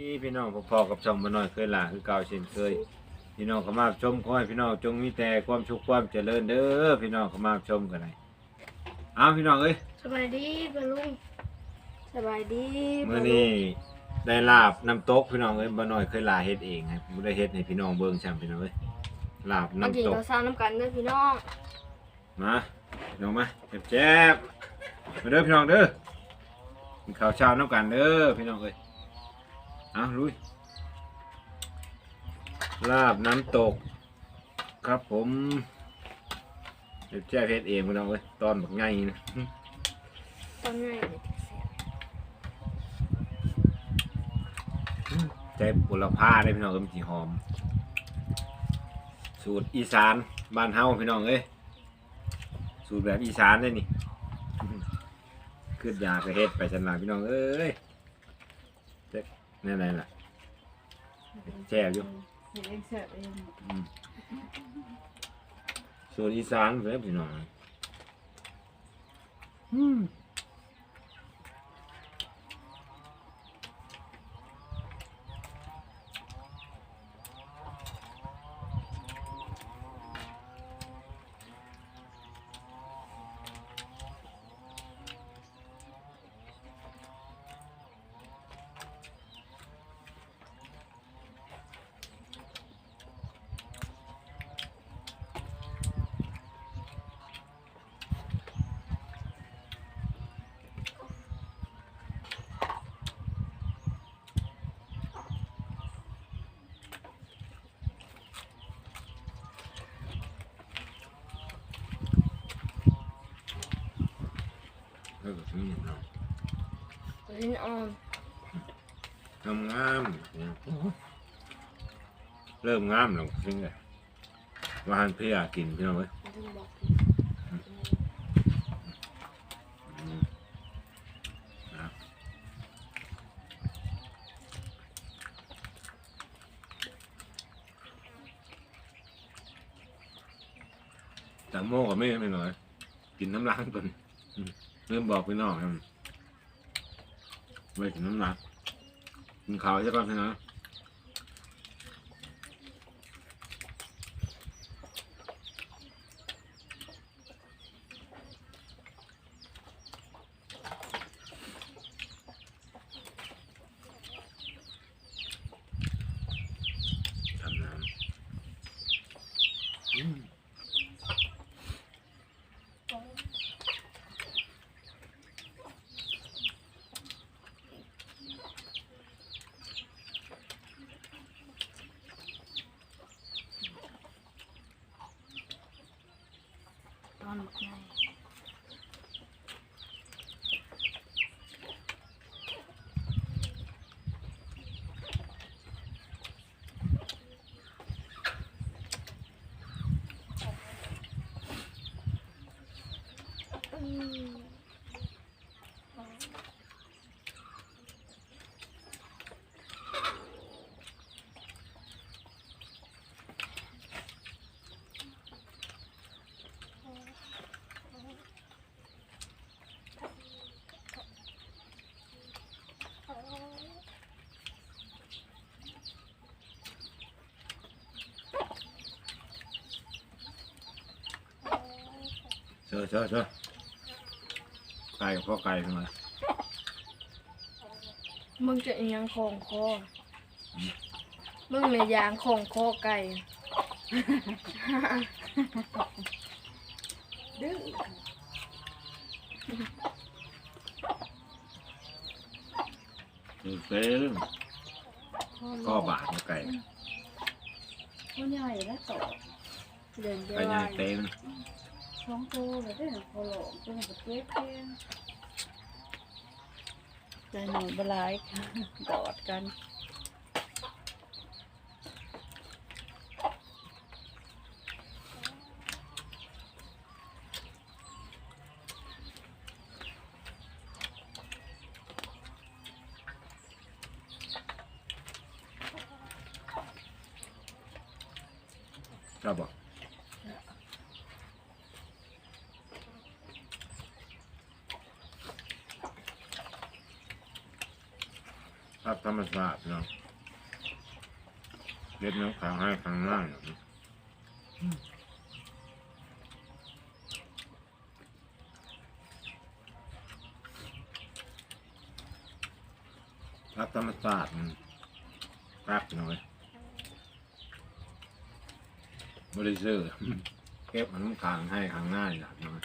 นี่พี่น้องพ่อๆกับชมมาหน่อยเคยหลาคือเก่าเช่นเคย พี่น้องเข้ามาชมขอให้พี่น้องจงมีแต่ความสุขความเจริญเด้อพี่น้องเข้ามาชมกันเลยเอาพี่น้องเอ้ยสบายดีปะลุงสบายดีมื้อนี้ได้ลาบน้ำตกพี่น้องเอ้ยบ่น้อยเคยลาเฮ็ดเองครับบ่ได้เฮ็ดให้พี่น้องเบิ่งซ้ำพี่น้องเอ้ยลาบมากินน้ำตกข้าวซาวน้ำกันเด้อพี่น้องมาพี่น้องมาแจ๊บๆมาเด้อพี่น้องเด้อกินข้าวเช้าน้ำกันเด้อพี่น้องเอ้ยเอาลุย ลาบน้ำตก ครับผมเดี๋ยวแจ๊บเฮ็ดเองพี่น้องเอ้ยตอนบักใหญ่นะตอนง่ายเลยใจบุรพาได้พี่น้องเอ้ยมันสีหอม สูตรอีสานบ้านเฮาพี่น้องเอ้ยสูตรแบบอีสานเลยนี่ขึ้นยากระเฮ็ดไปสันหลังพี่น้องเอ้ยเจ๊ นั่นแหละล่ะแช่บอยู่ เห็นเองเสิร์ฟเองอืมสูตรอีสานเพื่อนพี่น้องอืม ลิ้นอ่อนงามงามเริ่มงามแล้วจริงเลยว่าหันเพื่อกินพี่น้องเว้ยถึงบอกแต่โม่กับไม่ไม่หน่อย กินน้ำล้างก่อนเริ่มบอกพี่น้องครับ ไม่กินน้ำหนักกินข้าวใช่ป่ะพี่ไหม เชิญเชิญเชิญ ไก่กับพ่อไก่ขึ้นมามึงจะเอียงของคอ มึงในยางของคอไก่ ดื้อดูเต้นก็บาดกับไก่เขาใหญ่แล้วต่อเดินไปไก่ไหใหญ่วเต้น ท้องโตเลยได้หนอพอหลงเป็นแบบเก็บเองใจหนูบลายค่ะดอดกันชอบบอก ครับธรรมชาติเนาะเล็ดน้ำขางให้ข้างล่างเนาะรักธรรมชาติมันรักหน่อยบริสุทธิ์เก็บมันขางให้ข้างหน้าอย่างน้อย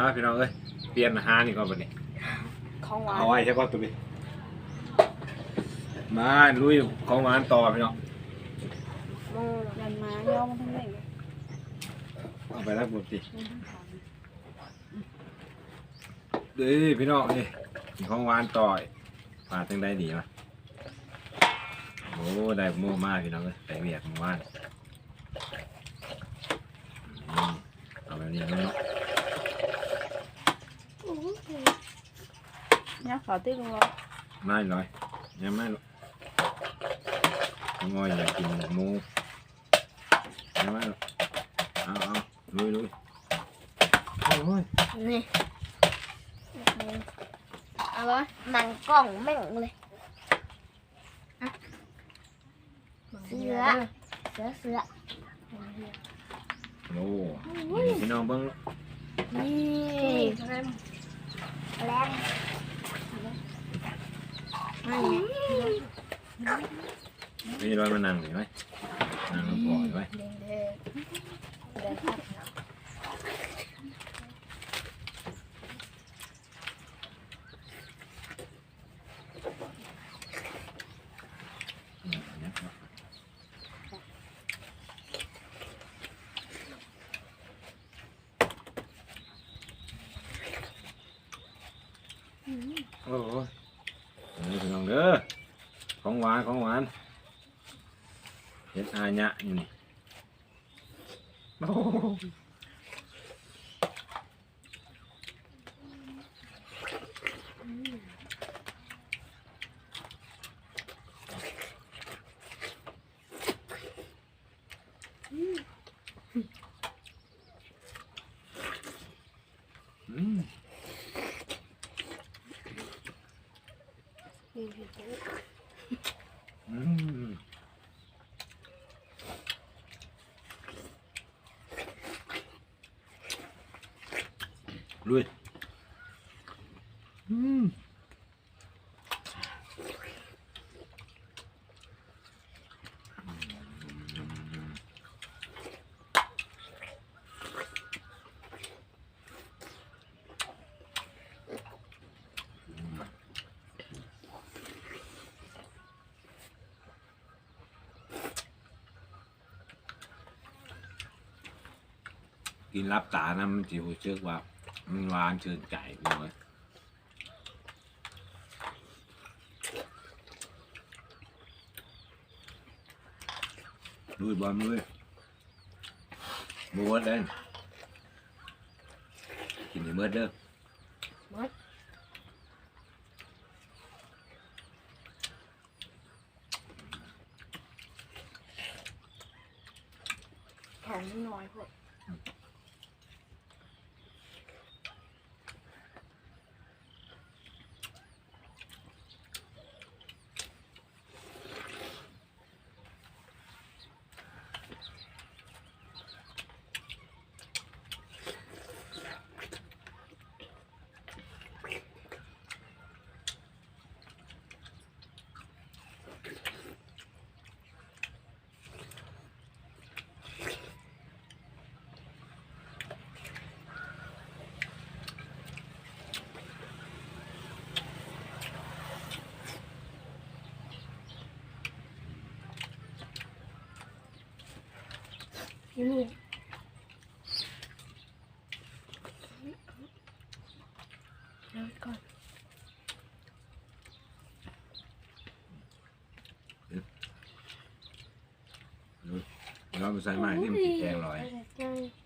อ่าพี่น้องเอ้ยเปลี่ยนอาหารนี่ก่อนบัดนี้ของหวานเอาไว้ใช่ป่ะตัวนี้มาลุยของหวานต่อพี่น้องมือยันมาย่อมันทั้งเล่งเลยเอาไปแล้วบุตรีมันทั้งขางเด้อพี่น้องนี่มีของหวานต่อยปลาจังได้ดีวะโอ้ได้โม่มากพี่น้องเอ้ยไปเวียกของหวานอืมเอาแบบนี้เนาะ เนี่ยขอติ้งลงไม่ร้อยยังไม่หรอกงอยอยากกินหมูยังไม่หรอกเอาเอาลุยลุยโอ้ยนี่ เอาวะหนังกล่องแม่งเลยอะเสือ เสือเสือโอ้นี่พี่น้องเบิ้งนี่ แรงไม่พี่ร้อยมานั่งหน่อยไหมนั่งแล้วปล่อยไหมด้งเด้งเด้งครับ โอ้โหนี่พี่น้องเด้อ ของหวานของหวานเห็ดอาญะอยู่นี่โอ้โหอืม นี่คือตัว อืมลุยอืม กินรับตานะมันจิวเชื่อว่ามันหวานชื่นใจเลย ลุยบอลลุยบัวชเลยกินให้เมื่อเด้อแข็งน้อยพวก นี่นี่แล้วก่อนเราไปใส่ไม้นี่มันติดแกงลอยเ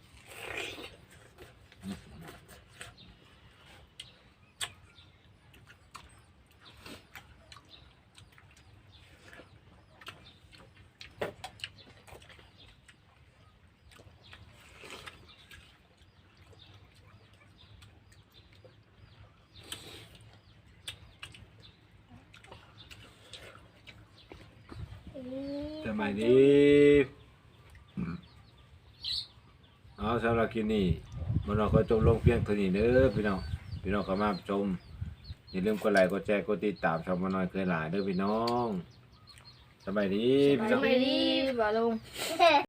สบายดีเอาสำหรับคลิปนี้มันเราก็จบลงเพียงเท่านี้เด้อพี่น้องพี่น้องก็มาชมอย่าลืมกดไลค์กดแชร์กดติดตามช่องมาน้อยเคยหลายเด้อพี่น้องสบายดีพี่น้องไปดีบ่ลุง